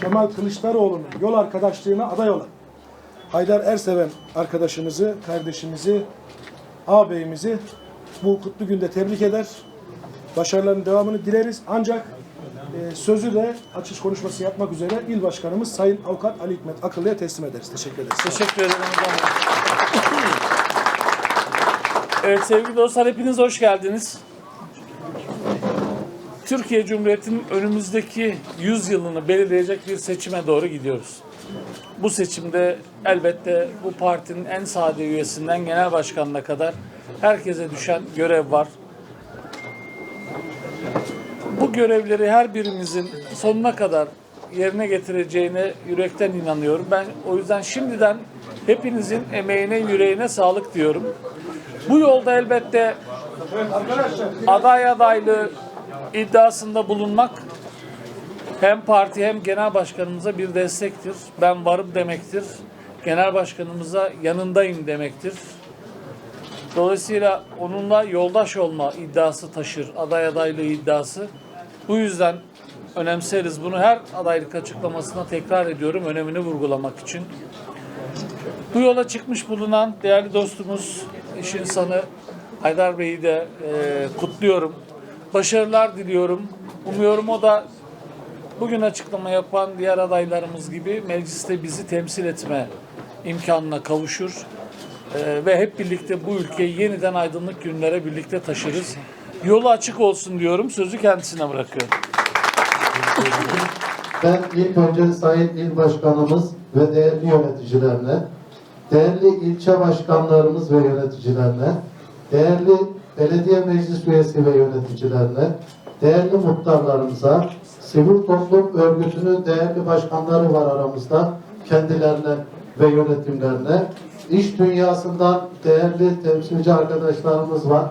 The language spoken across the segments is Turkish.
Kemal Kılıçdaroğlu'nun yol arkadaşlığına aday olan Haydar Erseven arkadaşımızı, kardeşimizi, ağabeyimizi bu kutlu günde tebrik eder. Başarıların devamını dileriz. Ancak e, sözü de açış konuşması yapmak üzere İl Başkanımız Sayın Avukat Ali Hikmet Akıllı'ya teslim ederiz. Teşekkür ederiz. Teşekkür ederim. Evet sevgili dostlar hepiniz hoş geldiniz. Türkiye Cumhuriyeti'nin önümüzdeki 100 yılını belirleyecek bir seçime doğru gidiyoruz. Bu seçimde elbette bu partinin en sade üyesinden genel başkanına kadar herkese düşen görev var. Bu görevleri her birimizin sonuna kadar yerine getireceğine yürekten inanıyorum. Ben o yüzden şimdiden hepinizin emeğine, yüreğine sağlık diyorum. Bu yolda elbette aday adaylığı iddiasında bulunmak hem parti hem genel başkanımıza bir destektir. Ben varım demektir. Genel başkanımıza yanındayım demektir. Dolayısıyla onunla yoldaş olma iddiası taşır, aday adaylığı iddiası. Bu yüzden önemseriz. Bunu her adaylık açıklamasına tekrar ediyorum, önemini vurgulamak için. Bu yola çıkmış bulunan değerli dostumuz, iş insanı Haydar Bey'i de e, kutluyorum. Başarılar diliyorum. Umuyorum o da bugün açıklama yapan diğer adaylarımız gibi mecliste bizi temsil etme imkanına kavuşur. Ee, ve hep birlikte bu ülkeyi yeniden aydınlık günlere birlikte taşırız. Yolu açık olsun diyorum. Sözü kendisine bırakıyorum. Ben ilk önce Sayın İl Başkanımız ve değerli yöneticilerine, değerli ilçe başkanlarımız ve yöneticilerine, değerli belediye meclis üyesi ve yöneticilerine, değerli muhtarlarımıza, sivil toplum örgütünün değerli başkanları var aramızda, kendilerine ve yönetimlerine, iş dünyasından değerli temsilci arkadaşlarımız var.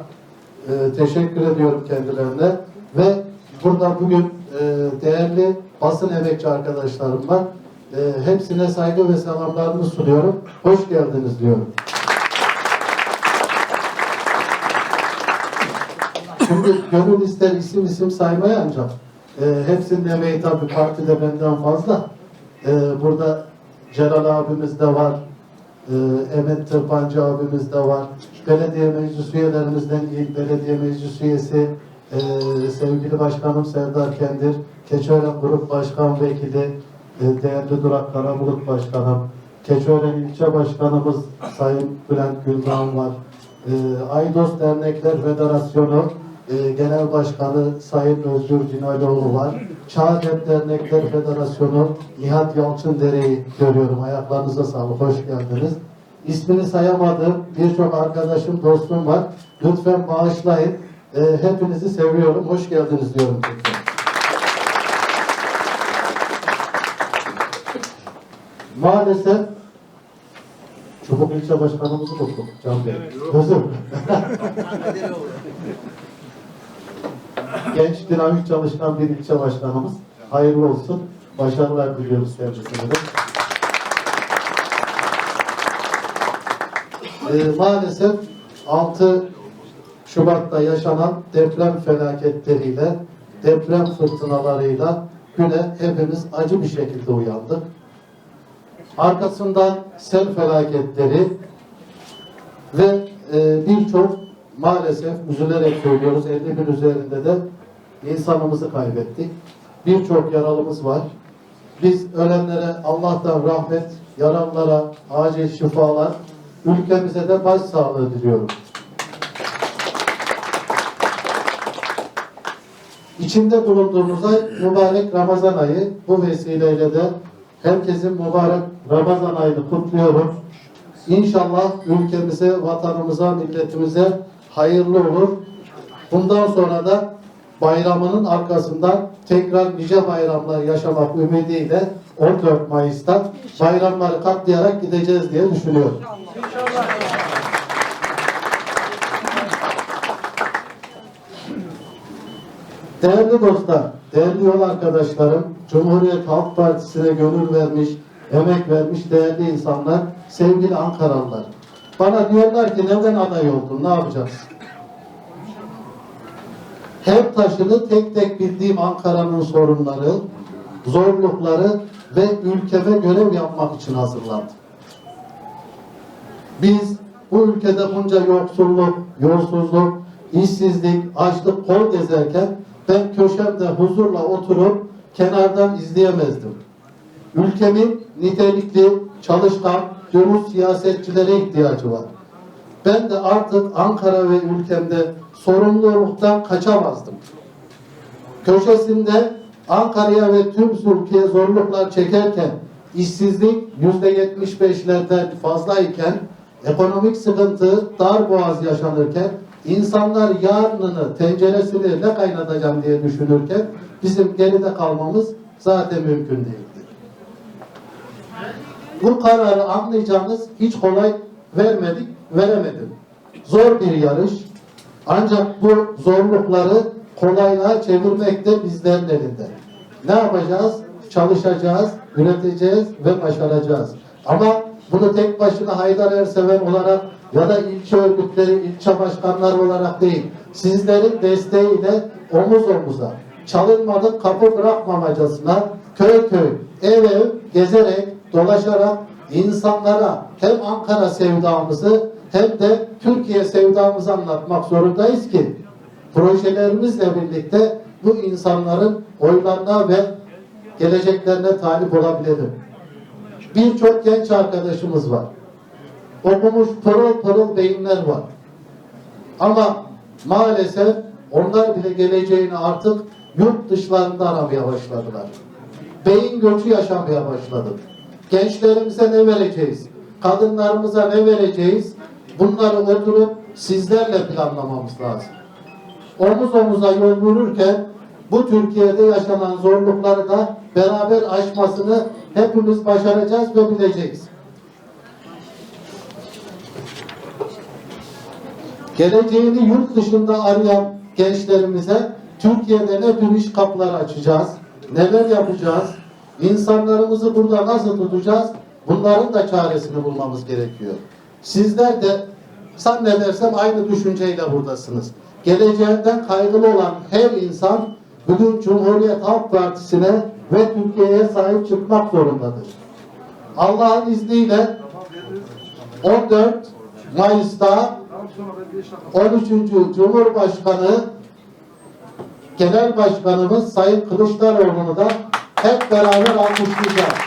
Ee, teşekkür ediyorum kendilerine ve burada bugün e, değerli basın emekçi arkadaşlarım var. E, hepsine saygı ve selamlarımı sunuyorum. Hoş geldiniz diyorum. Şimdi gönül isim isim saymaya ancak e, hepsinin emeği tabii partide benden fazla. E, burada Celal abimiz de var. E, Emet Tırpancı abimiz de var. Belediye meclis üyelerimizden il belediye meclis üyesi e, sevgili başkanım Serdar Kendir, Keçiören Grup Başkan Vekili, e, değerli Durak Karabulut Başkanım, Keçiören İlçe Başkanımız Sayın Bülent Güldağ var. E, Aydos Dernekler Federasyonu e, Genel Başkanı Sayın Özgür Cinaylıoğlu var. Çağdep Dernekler Federasyonu Nihat Yalçındere'yi görüyorum. Ayaklarınıza sağlık. Hoş geldiniz. İsmini sayamadım. Birçok arkadaşım, dostum var. Lütfen bağışlayın. E, hepinizi seviyorum. Hoş geldiniz diyorum. Maalesef Çubuk ilçe başkanımızı tuttuk. Can Bey. Gözüm. Genç, dinamik çalışkan bir ilçe başkanımız. Hayırlı olsun. Başarılar diliyoruz kendisine de. Ee, maalesef 6 Şubat'ta yaşanan deprem felaketleriyle, deprem fırtınalarıyla güne hepimiz acı bir şekilde uyandık. Arkasından sel felaketleri ve e, birçok maalesef üzülerek söylüyoruz 50 bin üzerinde de insanımızı kaybettik. Birçok yaralımız var. Biz ölenlere Allah'tan rahmet, yaralılara acil şifalar, ülkemize de başsağlığı diliyorum. İçinde bulunduğumuz ay mübarek Ramazan ayı. Bu vesileyle de herkesin mübarek Ramazan ayını kutluyorum. İnşallah ülkemize, vatanımıza, milletimize hayırlı olur. Bundan sonra da bayramının arkasından tekrar nice bayramlar yaşamak ümidiyle 14 Mayıs'ta bayramları katlayarak gideceğiz diye düşünüyorum. Değerli dostlar, değerli yol arkadaşlarım, Cumhuriyet Halk Partisi'ne gönül vermiş, emek vermiş değerli insanlar, sevgili Ankaralılar. Bana diyorlar ki neden aday oldun, ne yapacaksın? Her taşını tek tek bildiğim Ankara'nın sorunları, zorlukları ve ülkeme görev yapmak için hazırlandım. Biz bu ülkede bunca yoksulluk, yolsuzluk, işsizlik, açlık kol gezerken ben köşemde huzurla oturup kenardan izleyemezdim. Ülkemin nitelikli, çalışkan, dürüst siyasetçilere ihtiyacı var. Ben de artık Ankara ve ülkemde sorumluluktan kaçamazdım. Köşesinde Ankara'ya ve tüm ülkeye zorluklar çekerken işsizlik yüzde yetmiş beşlerden fazlayken ekonomik sıkıntı dar boğaz yaşanırken insanlar yarınını tenceresini ne kaynatacağım diye düşünürken bizim geride kalmamız zaten mümkün değildi. Bu kararı anlayacağınız hiç kolay vermedik, veremedim. Zor bir yarış. Ancak bu zorlukları kolaylığa çevirmek de bizlerin elinde. Ne yapacağız? Çalışacağız, üreteceğiz ve başaracağız. Ama bunu tek başına Haydar Erseven olarak ya da ilçe örgütleri, ilçe başkanları olarak değil, sizlerin desteğiyle omuz omuza, çalınmadık kapı bırakmamacasına köy köy, ev ev gezerek, dolaşarak insanlara hem Ankara sevdamızı hem de Türkiye sevdamızı anlatmak zorundayız ki projelerimizle birlikte bu insanların oylarına ve geleceklerine talip olabilelim. Birçok genç arkadaşımız var. Okumuş pırıl pırıl beyinler var. Ama maalesef onlar bile geleceğini artık yurt dışlarında aramaya başladılar. Beyin göçü yaşamaya başladık. Gençlerimize ne vereceğiz? Kadınlarımıza ne vereceğiz? Bunları oturup sizlerle planlamamız lazım. Omuz omuza yol yürürken bu Türkiye'de yaşanan zorlukları da beraber aşmasını hepimiz başaracağız ve bileceğiz. Geleceğini yurt dışında arayan gençlerimize Türkiye'de ne tür iş kapıları açacağız, neler yapacağız, insanlarımızı burada nasıl tutacağız, bunların da çaresini bulmamız gerekiyor. Sizler de zannedersem aynı düşünceyle buradasınız. Geleceğinden kaygılı olan her insan bugün Cumhuriyet Halk Partisi'ne ve Türkiye'ye sahip çıkmak zorundadır. Allah'ın izniyle 14 Mayıs'ta 13. Cumhurbaşkanı Genel Başkanımız Sayın Kılıçdaroğlu'nu da hep beraber alkışlayacağız.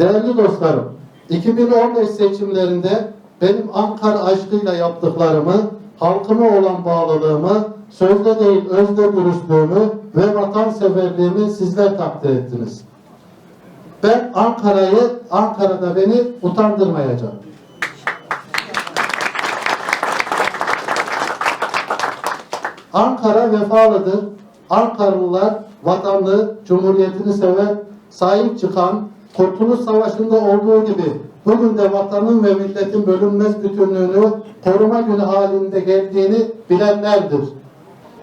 Değerli dostlarım, 2015 seçimlerinde benim Ankara aşkıyla yaptıklarımı, halkıma olan bağlılığımı, sözde değil özde dürüstlüğümü ve vatanseverliğimi sizler takdir ettiniz. Ben Ankara'yı, Ankara'da beni utandırmayacağım. Ankara vefalıdır. Ankaralılar vatanını, cumhuriyetini sever, sahip çıkan, Kurtuluş Savaşı'nda olduğu gibi bugün de vatanın ve milletin bölünmez bütünlüğünü koruma günü halinde geldiğini bilenlerdir.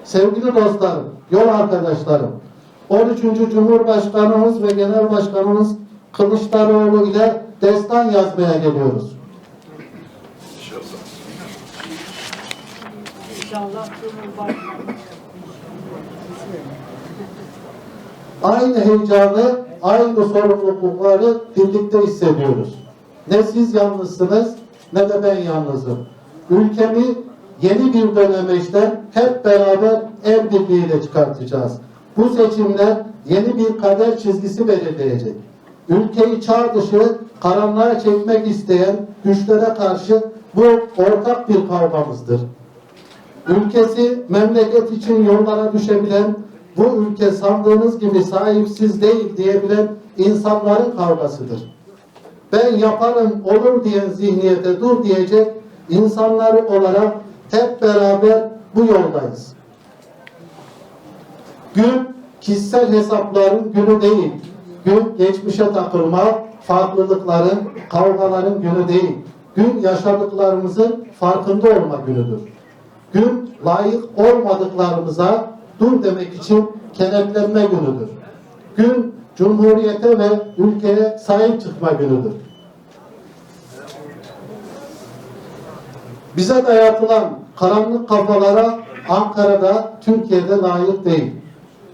Sevgili dostlarım, yol arkadaşlarım, 13. Cumhurbaşkanımız ve Genel Başkanımız Kılıçdaroğlu ile destan yazmaya geliyoruz. İnşallah aynı heyecanı, aynı sorumlulukları birlikte hissediyoruz. Ne siz yalnızsınız ne de ben yalnızım. Ülkemi yeni bir dönemeçten hep beraber el birliğiyle çıkartacağız. Bu seçimler yeni bir kader çizgisi belirleyecek. Ülkeyi çağ dışı karanlığa çekmek isteyen güçlere karşı bu ortak bir kavgamızdır. Ülkesi memleket için yollara düşebilen, bu ülke sandığınız gibi sahipsiz değil diyebilen insanların kavgasıdır. Ben yaparım olur diyen zihniyete dur diyecek insanları olarak hep beraber bu yoldayız. Gün kişisel hesapların günü değil. Gün geçmişe takılma, farklılıkların, kavgaların günü değil. Gün yaşadıklarımızın farkında olma günüdür. Gün layık olmadıklarımıza dur demek için kenetlenme günüdür. Gün Cumhuriyete ve ülkeye sahip çıkma günüdür. Bize dayatılan karanlık kafalara Ankara'da, Türkiye'de layık değil.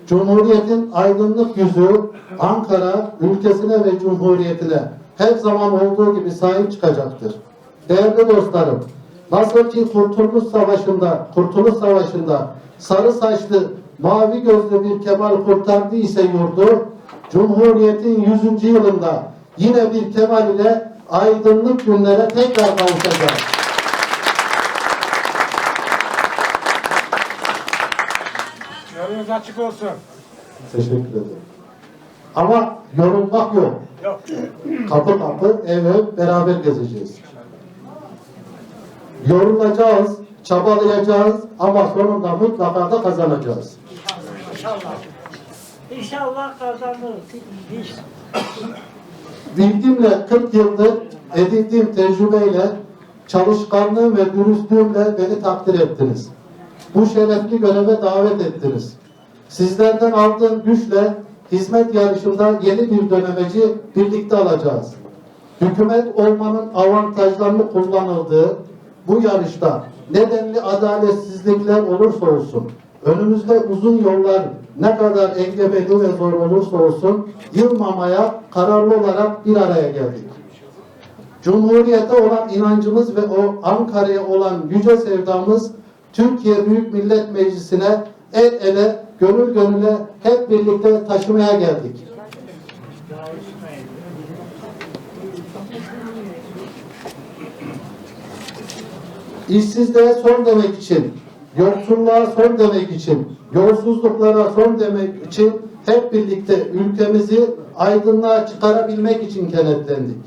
Cumhuriyetin aydınlık yüzü Ankara ülkesine ve cumhuriyetine her zaman olduğu gibi sahip çıkacaktır. Değerli dostlarım, nasıl ki Kurtuluş Savaşı'nda, Kurtuluş Savaşı'nda sarı saçlı, mavi gözlü bir Kemal kurtardıysa yurdu, Cumhuriyetin 100. yılında yine bir Kemal ile aydınlık günlere tekrar kavuşacağız. Yolunuz açık olsun. Teşekkür ederim. Ama yorulmak yok. Yok. Kapı kapı ev ev beraber gezeceğiz. Yorulacağız, çabalayacağız ama sonunda mutlaka da kazanacağız. İnşallah. İnşallah kazanırız. Bilgimle 40 yıldır edindiğim tecrübeyle, çalışkanlığım ve dürüstlüğümle beni takdir ettiniz. Bu şerefli göreve davet ettiniz. Sizlerden aldığım güçle hizmet yarışında yeni bir dönemeci birlikte alacağız. Hükümet olmanın avantajlarını kullanıldığı bu yarışta nedenli adaletsizlikler olursa olsun, önümüzde uzun yollar ne kadar engebeli ve zor olursa olsun yılmamaya kararlı olarak bir araya geldik. Cumhuriyete olan inancımız ve o Ankara'ya olan yüce sevdamız Türkiye Büyük Millet Meclisi'ne el ele, gönül gönüle hep birlikte taşımaya geldik. İşsizliğe son demek için, yoksulluğa son demek için, yolsuzluklara son demek için hep birlikte ülkemizi aydınlığa çıkarabilmek için kenetlendik.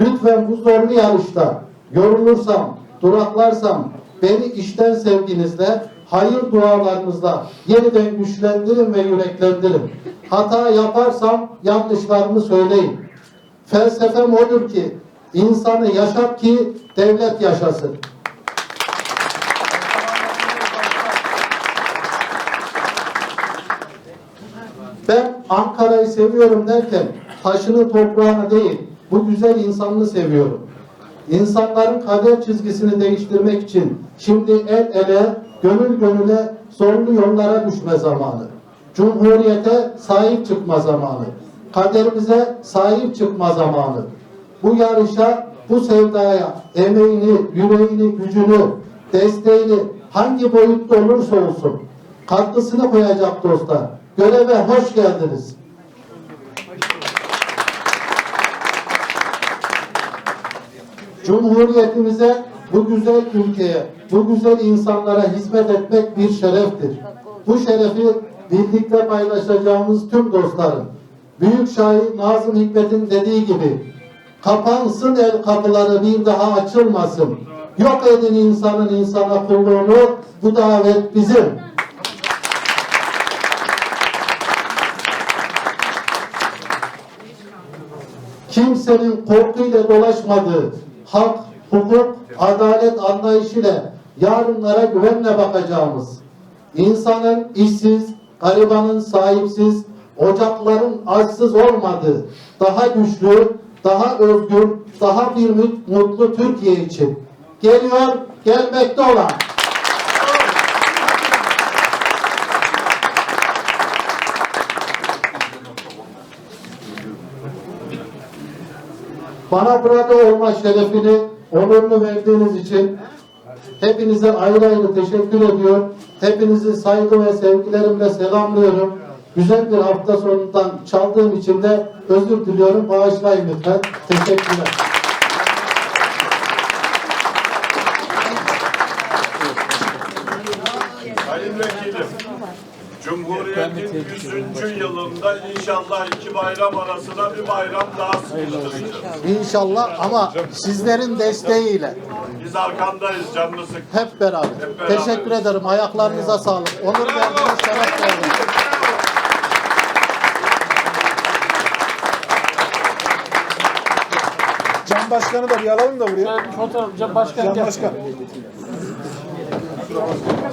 Lütfen bu zorlu yarışta yorulursam, duraklarsam beni işten sevginizle, hayır dualarınızla yeniden güçlendirin ve yüreklendirin. Hata yaparsam yanlışlarımı söyleyin. Felsefem odur ki insanı yaşat ki devlet yaşasın. Ben Ankara'yı seviyorum derken taşını toprağını değil, bu güzel insanını seviyorum. İnsanların kader çizgisini değiştirmek için şimdi el ele, gönül gönüle zorlu yollara düşme zamanı. Cumhuriyete sahip çıkma zamanı. Kaderimize sahip çıkma zamanı. Bu yarışa, bu sevdaya emeğini, yüreğini, gücünü, desteğini hangi boyutta olursa olsun katkısını koyacak dostlar. Göreve hoş geldiniz. Cumhuriyetimize, bu güzel ülkeye, bu güzel insanlara hizmet etmek bir şereftir. Bu şerefi birlikte paylaşacağımız tüm dostlarım. Büyük şair Nazım Hikmet'in dediği gibi, kapansın el kapıları bir daha açılmasın. Yok edin insanın insana kulluğunu, bu davet bizim. Kimsenin korkuyla dolaşmadığı hak, hukuk, adalet anlayışıyla yarınlara güvenle bakacağımız, insanın işsiz, garibanın sahipsiz, ocakların açsız olmadığı, daha güçlü, daha özgür, daha bir mutlu Türkiye için geliyor, gelmekte olan Bana burada olma şerefini, onurunu verdiğiniz için hepinize ayrı ayrı teşekkür ediyor. Hepinizi saygı ve sevgilerimle selamlıyorum. Güzel bir hafta sonundan çaldığım için de özür diliyorum. Bağışlayın lütfen. Teşekkürler. Sayın Vekilim, Cumhuriyet'in 100. inşallah iki bayram arasına bir bayram daha sıkıştıracağız. İnşallah ama sizlerin desteğiyle Biz arkandayız canını sık. hep beraber. Hep beraber. Teşekkür ederim. Ayaklarınıza sağlık. Onur verdiniz, şeref verdiniz. Can Başkan'ı da bir alalım da buraya. Ben fotoğraf, Can başkan Can gel.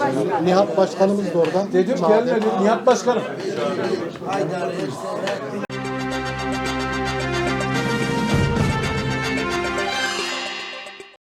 Başkan. Nihat Başkanımız da orada. Dedim gelmedi. Nihat Başkanım.